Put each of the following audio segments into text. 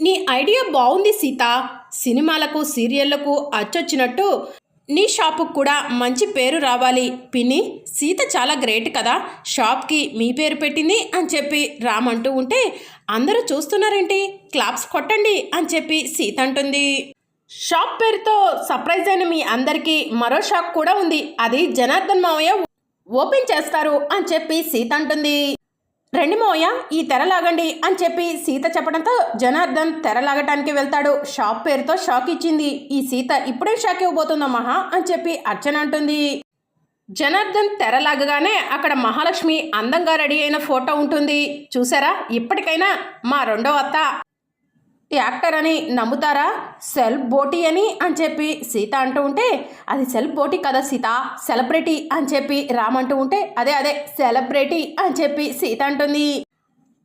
నీ ఐడియా బాగుంది సీత. సినిమాలకు సీరియళ్ళకు అచ్చొచ్చినట్టు నీ షాపుకు కూడా మంచి పేరు రావాలి. పిన్ని సీత చాలా గ్రేట్ కదా. షాప్కి మీ పేరు పెట్టింది అని చెప్పి రామంటూ ఉంటే అందరూ చూస్తున్నారేంటి? క్లాప్స్ కొట్టండి అని చెప్పి సీత అంటుంది. షాప్ పేరుతో సర్ప్రైజ్ అయిన మీ అందరికీ మరో షాప్ కూడా ఉంది. అది జనార్దన్ మావయ్య ఓపెన్ చేస్తారు అని చెప్పి సీత అంటుంది. రండి మోయ ఈ తెర లాగండి అని చెప్పి సీత చెప్పడంతో జనార్దన్ తెర లాగటానికి వెళ్తాడు. షాప్ పేరుతో షాక్ ఇచ్చింది. ఈ సీత ఇప్పుడే షాక్ ఇవ్వబోతుందా మహా అని చెప్పి అర్చన అంటుంది. జనార్దన్ తెర లాగగానే అక్కడ మహాలక్ష్మి అందంగా రెడీ అయిన ఫోటో ఉంటుంది. చూసారా? ఇప్పటికైనా మా రెండో అత్త. యాక్టర్ అని నమ్ముతారా? సెల్ఫ్ బోటీ అని అని చెప్పి సీత అంటూ ఉంటే అది సెల్ఫ్ బోటీ కదా సీత సెలబ్రిటీ అని చెప్పి రామ్ అంటూ ఉంటే అదే అదే సెలబ్రిటీ అని చెప్పి సీత అంటుంది.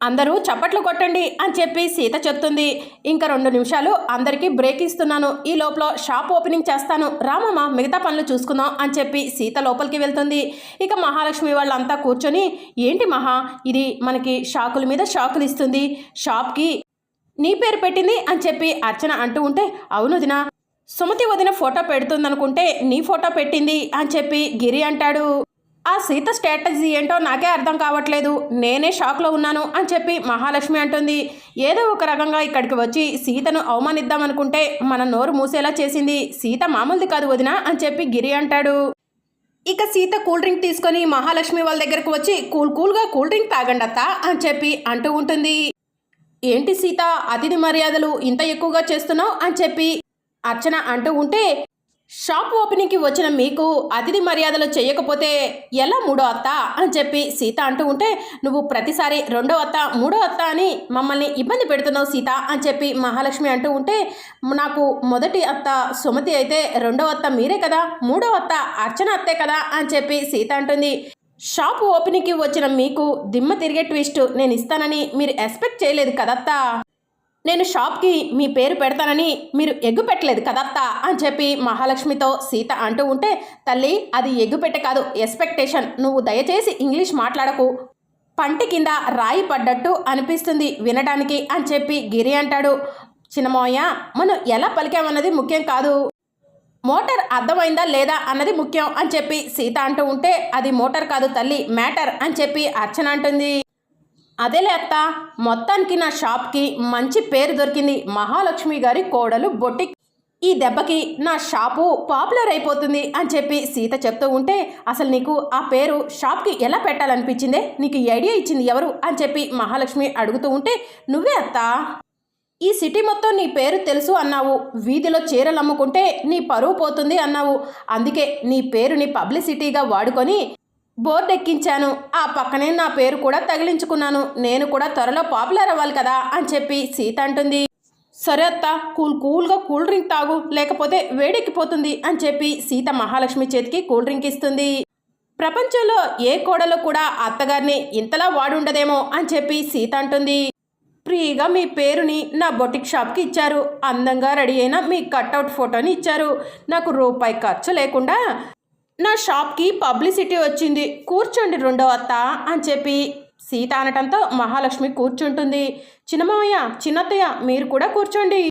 అందరూ చప్పట్లు కొట్టండి అని చెప్పి సీత చెప్తుంది. ఇంకా రెండు నిమిషాలు అందరికీ బ్రేక్ ఇస్తున్నాను. ఈ లోపల షాప్ ఓపెనింగ్ చేస్తాను. రామమ్మ మిగతా పనులు చూసుకుందాం అని చెప్పి సీత లోపలికి వెళ్తుంది. ఇక మహాలక్ష్మి వాళ్ళంతా కూర్చొని ఏంటి మహా ఇది మనకి షాకుల మీద షాకులు ఇస్తుంది. షాప్కి నీ పేరు పెట్టింది అని చెప్పి అర్చన అంటూ ఉంటే అవును వదిన సుమతి వదిన ఫోటో పెడుతుందనుకుంటే నీ ఫోటో పెట్టింది అని చెప్పి గిరి అంటాడు. ఆ సీత స్ట్రాటజీ ఏంటో నాకే అర్థం కావట్లేదు. నేనే షాక్లో ఉన్నాను అని చెప్పి మహాలక్ష్మి అంటుంది. ఏదో ఒక రకంగా ఇక్కడికి వచ్చి సీతను అవమానిద్దామనుకుంటే మన నోరు మూసేలా చేసింది. సీత మామూలుది కాదు వదిన అని చెప్పి గిరి అంటాడు. ఇక సీత కూల్ డ్రింక్ తీసుకొని మహాలక్ష్మి వాళ్ళ దగ్గరకు వచ్చి కూల్ కూల్గా కూల్ డ్రింక్ తాగండి అత్త అని చెప్పి అంటూ ఉంటుంది. ఏంటి సీత? అతిథి మర్యాదలు ఇంత ఎక్కువగా చేస్తున్నావు అని చెప్పి అర్చన అంటూ ఉంటే షాప్ ఓపెనింగ్కి వచ్చిన మీకు అతిథి మర్యాదలు చేయకపోతే ఎలా మూడో అత్త అని చెప్పి సీత అంటూ ఉంటే నువ్వు ప్రతిసారి రెండో అత్త మూడో అత్త అని మమ్మల్ని ఇబ్బంది పెడుతున్నావు సీత అని చెప్పి మహాలక్ష్మి అంటూ ఉంటే నాకు మొదటి అత్త సుమతి అయితే రెండో అత్త మీరే కదా మూడో అత్త అర్చన అత్తే కదా అని చెప్పి సీత అంటుంది. షాప్ ఓపెనింగ్కి వచ్చిన మీకు దిమ్మ తిరిగే ట్విస్ట్ నేను ఇస్తానని మీరు ఎక్స్పెక్ట్ చేయలేదు కదత్తా? నేను షాప్కి మీ పేరు పెడతానని మీరు ఎగ్గు పెట్టలేదు కదత్తా? అని చెప్పి మహాలక్ష్మితో సీత అంటూ ఉంటే తల్లి అది ఎగ్గు పెట్టే కాదు ఎక్స్పెక్టేషన్. నువ్వు దయచేసి ఇంగ్లీష్ మాట్లాడకు. పంటి కింద రాయి పడ్డట్టు అనిపిస్తుంది వినడానికి అని చెప్పి గిరి అంటాడు. చిన్నమోయ మనం ఎలా పలికామన్నది ముఖ్యం కాదు. మోటార్ అర్థమైందా లేదా అన్నది ముఖ్యం అని చెప్పి సీత అంటూ ఉంటే అది మోటార్ కాదు తల్లి మ్యాటర్ అని చెప్పి అర్చన అంటుంది. అదేలే అత్త మొత్తానికి నా షాప్కి మంచి పేరు దొరికింది మహాలక్ష్మి గారి కోడలు బొటిక్ ఈ దెబ్బకి నా షాపు పాపులర్ అయిపోతుంది అని చెప్పి సీత చెప్తూ ఉంటే అసలు నీకు ఆ పేరు షాప్కి ఎలా పెట్టాలనిపించిందే? నీకు ఈ ఐడియా ఇచ్చింది ఎవరు? అని చెప్పి మహాలక్ష్మి అడుగుతూ ఉంటే నువ్వే అత్తా. ఈ సిటీ మొత్తం నీ పేరు తెలుసు అన్నావు. వీధిలో చీరలు అమ్ముకుంటే నీ పరువు పోతుంది అన్నావు. అందుకే నీ పేరుని పబ్లిసిటీగా వాడుకొని బోర్డు ఎక్కించాను ఆ పక్కనే నా పేరు కూడా తగిలించుకున్నాను. నేను కూడా త్వరలో పాపులర్ అవ్వాలి కదా అని చెప్పి సీత అంటుంది. సరే అత్త కూల్ కూల్గా కూల్ డ్రింక్ తాగు. లేకపోతే వేడెక్కిపోతుంది అని చెప్పి సీత మహాలక్ష్మి చేతికి కూల్ డ్రింక్ ఇస్తుంది. ప్రపంచంలో ఏ కోడలో కూడా అత్తగారిని ఇంతలా వాడుండదేమో అని చెప్పి సీత అంటుంది. ఫ్రీగా మీ పేరుని నా బొటిక్ షాప్కి ఇచ్చారు. అందంగా రెడీ అయిన మీ కట్అవుట్ ఫోటోని ఇచ్చారు. నాకు రూపాయి ఖర్చు లేకుండా నా షాప్కి పబ్లిసిటీ వచ్చింది. కూర్చోండి రెండో అత్త అని చెప్పి సీత అనటంతో మహాలక్ష్మి కూర్చుంటుంది. చిన్నమావయ్య చిన్నత్తయ్య మీరు కూడా కూర్చోండి.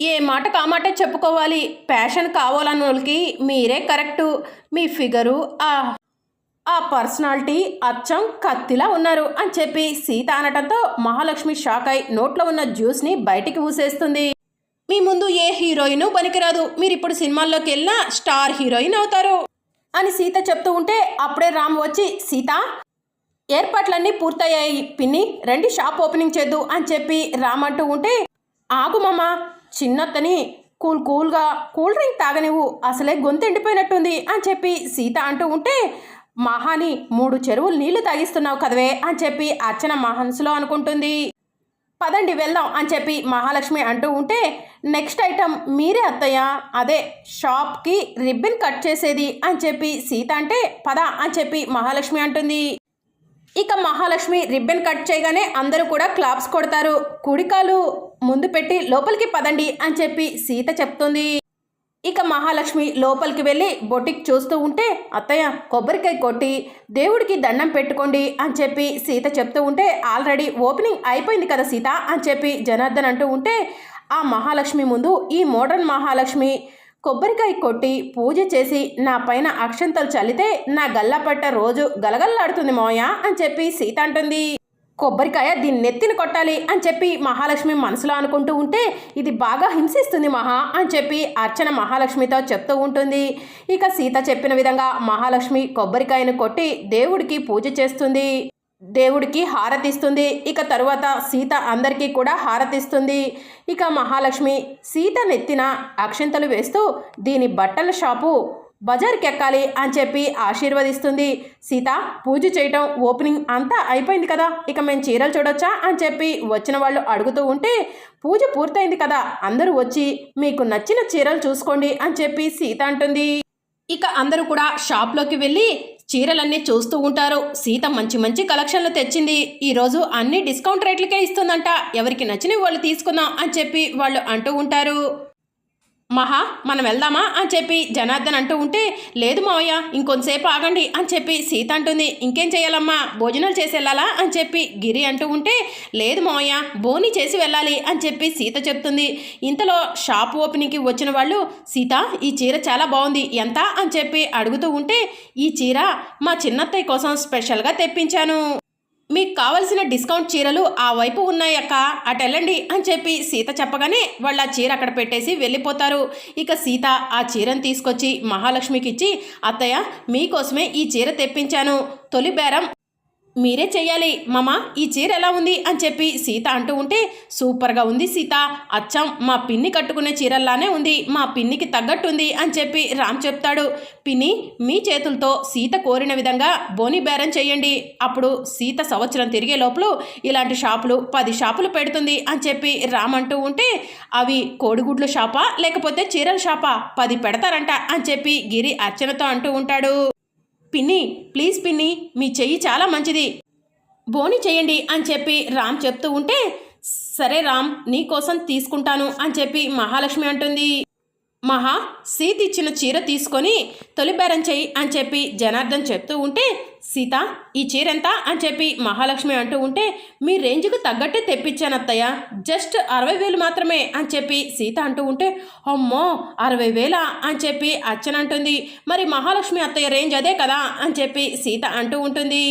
ఏ మాట కామాట చెప్పుకోవాలి. ప్యాషన్ కావాలన్న వాళ్ళకి మీరే కరెక్టు. మీ ఫిగరు ఆ ఆ పర్సనాలిటీ అచ్చం కత్తిలా ఉన్నారు అని చెప్పి సీత అనటంతో మహాలక్ష్మి షాక్ అయి నోట్లో ఉన్న జ్యూస్ని బయటికి ఊసేస్తుంది. మీ ముందు ఏ హీరోయిన్ పనికిరాదు. మీరు ఇప్పుడు సినిమాల్లోకి వెళ్ళినా స్టార్ హీరోయిన్ అవుతారు అని సీత చెప్తూ ఉంటే అప్పుడే రామ్ వచ్చి సీత ఏర్పాట్లన్నీ పూర్తయ్యాయి. పిన్ని రండి షాప్ ఓపెనింగ్ చేద్దు అని చెప్పి రామ్ అంటూ ఉంటే ఆగు మామ చిన్నత్తని కూల్ కూల్గా కూల్ డ్రింక్ తాగనివ్వు. అసలే గొంతు ఎండిపోయినట్టుంది అని చెప్పి సీత అంటూ ఉంటే మహాని మూడు చెరువులు నీళ్ళు తాగిస్తున్నావు కదవే అని చెప్పి అర్చన మనసులో అనుకుంటుంది. పదండి వెళ్దాం అని చెప్పి మహాలక్ష్మి అంటూ ఉంటే నెక్స్ట్ ఐటమ్ మీరే అత్తయ్య. అదే షాప్కి రిబ్బన్ కట్ చేసేది అని చెప్పి సీత అంటే పద అని చెప్పి మహాలక్ష్మి అంటుంది. ఇక మహాలక్ష్మి రిబ్బన్ కట్ చేయగానే అందరూ కూడా క్లాప్స్ కొడతారు. కుడికాలు ముందు పెట్టి లోపలికి పదండి అని చెప్పి సీత చెప్తుంది. ఇక మహాలక్ష్మి లోపలికి వెళ్ళి బొటిక్ చూస్తూ ఉంటే అత్తయ్య కొబ్బరికాయ కొట్టి దేవుడికి దండం పెట్టుకోండి అని చెప్పి సీత చెప్తూ ఉంటే ఆల్రెడీ ఓపెనింగ్ అయిపోయింది కదా సీత అని చెప్పి జనార్దన్ అంటూ ఉంటే ఆ మహాలక్ష్మి ముందు ఈ మోడర్న్ మహాలక్ష్మి కొబ్బరికాయ కొట్టి పూజ చేసి నా పైన అక్షంతలు చల్లితే నా గల్లపట్ట రోజు గలగల్లాడుతుంది మోయ అని చెప్పి సీత అంటుంది. కొబ్బరికాయ దీన్ని నెత్తిని కొట్టాలి అని చెప్పి మహాలక్ష్మి మనసులో అనుకుంటూ ఉంటే ఇది బాగా హింసిస్తుంది మహా అని చెప్పి అర్చన మహాలక్ష్మితో చెప్తూ ఉంటుంది. ఇక సీత చెప్పిన విధంగా మహాలక్ష్మి కొబ్బరికాయను కొట్టి దేవుడికి పూజ చేస్తుంది. దేవుడికి హారతిస్తుంది. ఇక తరువాత సీత అందరికీ కూడా హారతిస్తుంది. ఇక మహాలక్ష్మి సీత నెత్తిన అక్షంతలు వేస్తూ దీని బట్టల షాపు బజార్కి ఎక్కాలి అని చెప్పి ఆశీర్వదిస్తుంది. సీత పూజ చేయటం ఓపెనింగ్ అంతా అయిపోయింది కదా. ఇక మేము చీరలు చూడొచ్చా అని చెప్పి వచ్చిన వాళ్ళు అడుగుతూ ఉంటే పూజ పూర్తయింది కదా. అందరూ వచ్చి మీకు నచ్చిన చీరలు చూసుకోండి అని చెప్పి సీత అంటుంది. ఇక అందరూ కూడా షాప్లోకి వెళ్ళి చీరలన్నీ చూస్తూ ఉంటారు. సీత మంచి మంచి కలెక్షన్లు తెచ్చింది. ఈరోజు అన్ని డిస్కౌంట్ రేట్లకే ఇస్తుందంట. ఎవరికి నచ్చినవి వాళ్ళు తీసుకుందాం అని చెప్పి వాళ్ళు అంటూ ఉంటారు. మహా మనం వెళ్దామా అని చెప్పి జనార్దన్ అంటూ ఉంటే లేదు మావయ్య ఇంకొంతసేపు ఆగండి అని చెప్పి సీత అంటుంది. ఇంకేం చేయాలమ్మా? భోజనాలు చేసి వెళ్ళాలా అని చెప్పి గిరి అంటూ ఉంటే లేదు మావయ్య బోని చేసి వెళ్ళాలి అని చెప్పి సీత చెప్తుంది. ఇంతలో షాప్ ఓపెనింగ్కి వచ్చిన వాళ్ళు సీత ఈ చీర చాలా బాగుంది ఎంత అని చెప్పి అడుగుతూ ఉంటే ఈ చీర మా చిన్నత్తయ్య కోసం స్పెషల్గా తెప్పించాను. మీకు కావలసిన డిస్కౌంట్ చీరలు ఆ వైపు ఉన్నాయక్క అటు వెళ్ళండి అని చెప్పి సీత చెప్పగానే వాళ్ళు ఆ చీర అక్కడ పెట్టేసి వెళ్ళిపోతారు. ఇక సీత ఆ చీరను తీసుకొచ్చి మహాలక్ష్మికి ఇచ్చి అత్తయ్య మీకోసమే ఈ చీర తెప్పించాను. తొలి బేరం మీరే చెయ్యాలి. మామ ఈ చీర ఎలా ఉంది? అని చెప్పి సీత అంటూ ఉంటే సూపర్గా ఉంది సీత. అచ్చం మా పిన్ని కట్టుకునే చీరల్లానే ఉంది. మా పిన్నికి తగ్గట్టుంది అని చెప్పి రామ్ చెప్తాడు. పిన్ని మీ చేతులతో సీత కోరిన విధంగా బోని బేరం చేయండి అప్పుడు సీత సంవత్సరం తిరిగే లోపల ఇలాంటి షాపులు పది షాపులు పెడుతుంది అని చెప్పి రామ్ అంటూ ఉంటే అవి కోడిగుడ్ల షాపా? లేకపోతే చీరల షాపా? పది పెడతారంట అని చెప్పి గిరి అర్చనతో అంటూ ఉంటాడు. పిన్ని ప్లీజ్ పిన్ని మీ చెయ్యి చాలా మంచిది. బోని చేయండి అని చెప్పి రామ్ చెప్తూ ఉంటే సరే రామ్ నీ కోసం తీసుకుంటాను అని చెప్పి మహాలక్ష్మి అంటుంది. మహా సీత ఇచ్చిన చీర తీసుకొని తొలి బేరం చెయ్యి అని చెప్పి జనార్దన్ చెప్తూ ఉంటే సీత ఈ చీర ఎంత అని చెప్పి మహాలక్ష్మి అంటూ ఉంటే మీ రేంజ్కు తగ్గట్టే తెప్పించాను అత్తయ్య జస్ట్ అరవై వేలు మాత్రమే అని చెప్పి సీత అంటూ ఉంటే అమ్మో అరవై వేలా అని చెప్పి అచ్చనంటుంది. మరి మహాలక్ష్మి అత్తయ్య రేంజ్ అదే కదా అని చెప్పి సీత అంటూ ఉంటుంది.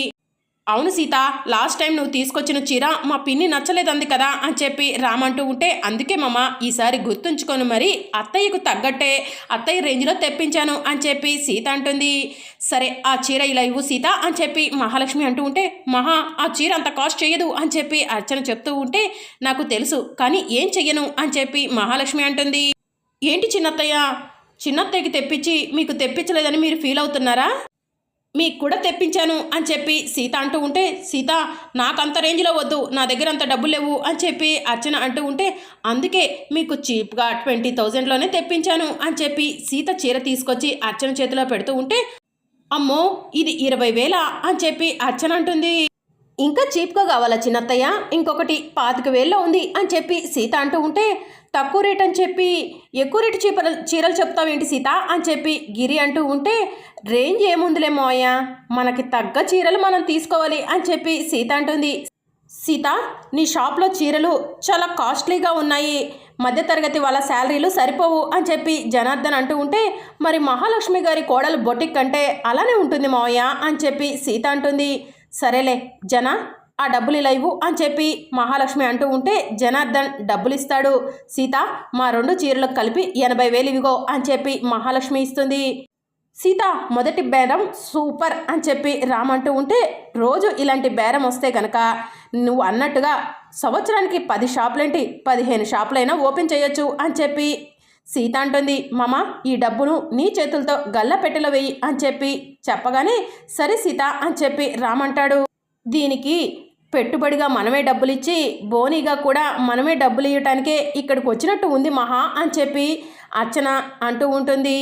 అవును సీత లాస్ట్ టైం నువ్వు తీసుకొచ్చిన చీర మా పిన్ని నచ్చలేదంది కదా అని చెప్పి రామంటూ ఉంటే అందుకే మామ ఈసారి గుర్తుంచుకొని మరి అత్తయ్యకు తగ్గట్టే అత్తయ్య రేంజ్లో తెప్పించాను అని చెప్పి సీత అంటుంది. సరే ఆ చీర ఇలా ఇవ్వు సీత అని చెప్పి మహాలక్ష్మి అంటూ ఉంటే మహా ఆ చీర అంత కాస్ట్ చేయదు అని చెప్పి అర్చన చెప్తూ ఉంటే నాకు తెలుసు కానీ ఏం చెయ్యను అని చెప్పి మహాలక్ష్మి అంటుంది. ఏంటి చిన్నత్తయ్య? చిన్నత్తయ్యకి తెప్పించి మీకు తెప్పించలేదని మీరు ఫీల్ అవుతున్నారా? మీకు కూడా తెప్పించాను అని చెప్పి సీత అంటూ ఉంటే సీత నాకు అంత రేంజ్లో వద్దు నా దగ్గర అంత డబ్బులు లేవు అని చెప్పి అర్చన అంటూ ఉంటే అందుకే మీకు చీప్గా ట్వంటీ థౌజండ్లోనే తెప్పించాను అని చెప్పి సీత చీర తీసుకొచ్చి అర్చన చేతిలో పెడుతూ ఉంటే అమ్మో ఇది ఇరవై వేల అని చెప్పి అర్చన అంటుంది. ఇంకా చీప్గా కావాలా చిన్నత్తయ్య? ఇంకొకటి పాతిక వేల్లో ఉంది అని చెప్పి సీత అంటూ ఉంటే తక్కువ రేట్ అని చెప్పి ఎక్కువ రేటు చీపల చీరలు చెప్తావేంటి సీత? అని చెప్పి గిరి అంటూ ఉంటే రేంజ్ ఏముందిలేమో అయ్యా మనకి తగ్గ చీరలు మనం తీసుకోవాలి అని చెప్పి సీత అంటుంది. సీత నీ షాప్లో చీరలు చాలా కాస్ట్లీగా ఉన్నాయి. మధ్యతరగతి వాళ్ళ శాలరీలు సరిపోవు అని చెప్పి జనార్దన్ అంటూ ఉంటే మరి మహాలక్ష్మి గారి కోడలు బొటిక్ అంటే అలానే ఉంటుంది మావయ్య అని చెప్పి సీత అంటుంది. సరేలే జన ఆ డబ్బులు ఇలా ఇవ్వు అని చెప్పి మహాలక్ష్మి అంటూ ఉంటే జనార్దన్ డబ్బులు ఇస్తాడు సీత మా రెండు చీరలకు కలిపి ఎనభై వేలు ఇవిగో అని చెప్పి మహాలక్ష్మి ఇస్తుంది. సీత మొదటి బేరం సూపర్ అని చెప్పి రామ్ అంటూ ఉంటే రోజు ఇలాంటి బేరం వస్తే కనుక నువ్వు అన్నట్టుగా సంవత్సరానికి పది షాపులేంటి? పదిహేను షాపులైనా ఓపెన్ చేయొచ్చు అని చెప్పి సీత అంటుంది. మామ ఈ డబ్బును నీ చేతులతో గల్ల పెట్టెలో వెయ్యి అని చెప్పి చెప్పగానే సరే సీత అని చెప్పి రామ్ అంటాడు. దీనికి పెట్టుబడిగా మనమే డబ్బులు ఇచ్చి బోనీగా కూడా మనమే డబ్బులు ఇవ్వటానికే ఇక్కడికి వచ్చినట్టు ఉంది మహా అని చెప్పి అర్చన అంటూ ఉంటుంది.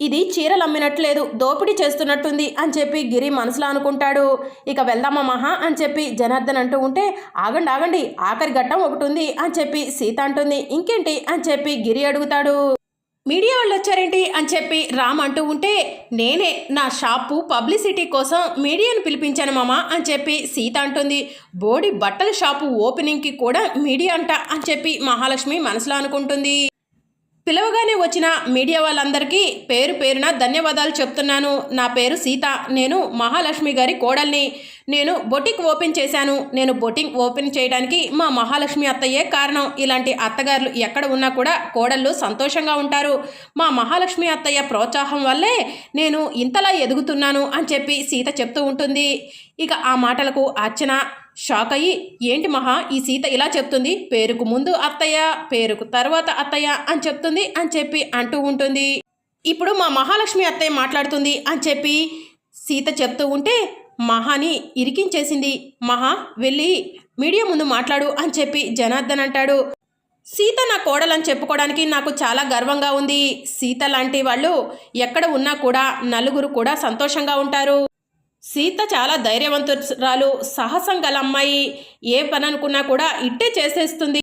ఇది చీరలు అమ్మినట్లేదు దోపిడీ చేస్తున్నట్టుంది అని చెప్పి గిరి మనసులో అనుకుంటాడు. ఇక వెళ్దామా మహా అని చెప్పి జనార్దన్ అంటూ ఉంటే ఆగండి ఆగండి ఆఖరి ఘట్టం ఒకటి ఉంది అని చెప్పి సీత అంటుంది. ఇంకేంటి అని చెప్పి గిరి అడుగుతాడు. మీడియా వాళ్ళు వచ్చారేంటి అని చెప్పి రామ్ అంటూ ఉంటే నేనే నా షాపు పబ్లిసిటీ కోసం మీడియాను పిలిపించాను మామ అని చెప్పి సీత అంటుంది. బోడి బట్టల షాపు ఓపెనింగ్కి కూడా మీడియా అంట అని చెప్పి మహాలక్ష్మి మనసులో అనుకుంటుంది. పిలవగానే వచ్చిన మీడియా వాళ్ళందరికీ పేరు పేరున ధన్యవాదాలు చెప్తున్నాను. నా పేరు సీత. నేను మహాలక్ష్మి గారి కోడల్ని. నేను బొటిక్ ఓపెన్ చేశాను. నేను బొటిక్ ఓపెన్ చేయడానికి మా మహాలక్ష్మి అత్తయ్యే కారణం. ఇలాంటి అత్తగారులు ఎక్కడ ఉన్నా కూడా కోడళ్ళు సంతోషంగా ఉంటారు. మా మహాలక్ష్మి అత్తయ్య ప్రోత్సాహం వల్లే నేను ఇంతలా ఎదుగుతున్నాను అని చెప్పి సీత చెప్తూ ఉంటుంది. ఇక ఆ మాటలకు అర్చన. షాక్ అయ్యి ఏంటి మహా ఈ సీత ఇలా చెప్తుంది? పేరుకు ముందు అత్తయ్య పేరుకు తర్వాత అత్తయ్య అని చెప్తుంది అని చెప్పి అంటూ ఉంటుంది. ఇప్పుడు మా మహాలక్ష్మి అత్తయ్య మాట్లాడుతుంది అని చెప్పి సీత చెప్తూ ఉంటే మహాని ఇరికించేసింది. మహా వెళ్ళి మీడియా ముందు మాట్లాడు అని చెప్పి జనార్దన్ అంటాడు. సీత నా కోడలని చెప్పుకోవడానికి నాకు చాలా గర్వంగా ఉంది. సీత లాంటి వాళ్ళు ఎక్కడ ఉన్నా కూడా నలుగురు కూడా సంతోషంగా ఉంటారు. సీత చాలా ధైర్యవంతురాలు సాహసం గల అమ్మాయి. ఏ పని అనుకున్నా కూడా ఇట్టే చేసేస్తుంది.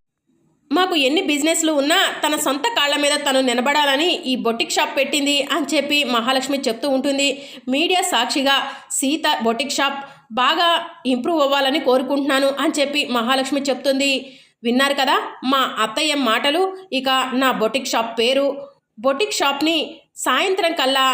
మాకు ఎన్ని బిజినెస్లు ఉన్నా తన సొంత కాళ్ళ మీద తను నిలబడాలని ఈ బొటిక్ షాప్ పెట్టింది అని చెప్పి మహాలక్ష్మి చెప్తూ ఉంటుంది. మీడియా సాక్షిగా సీత బొటిక్ షాప్ బాగా ఇంప్రూవ్ అవ్వాలని కోరుకుంటున్నాను అని చెప్పి మహాలక్ష్మి చెప్తుంది. విన్నారు కదా మా అత్తయ్య మాటలు ఇక నా బొటిక్ షాప్ పేరు. బొటిక్ షాప్ని సాయంత్రం కల్లా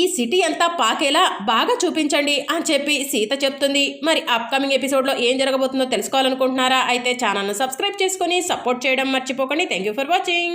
ఈ సిటీ అంతా పాకేలా బాగా చూపించండి అని చెప్పి సీత చెప్తుంది. మరి అప్కమింగ్ ఎపిసోడ్లో ఏం జరగబోతుందో తెలుసుకోవాలనుకుంటున్నారా? అయితే ఛానల్ను సబ్స్క్రైబ్ చేసుకొని సపోర్ట్ చేయడం మర్చిపోకండి. Thank you for watching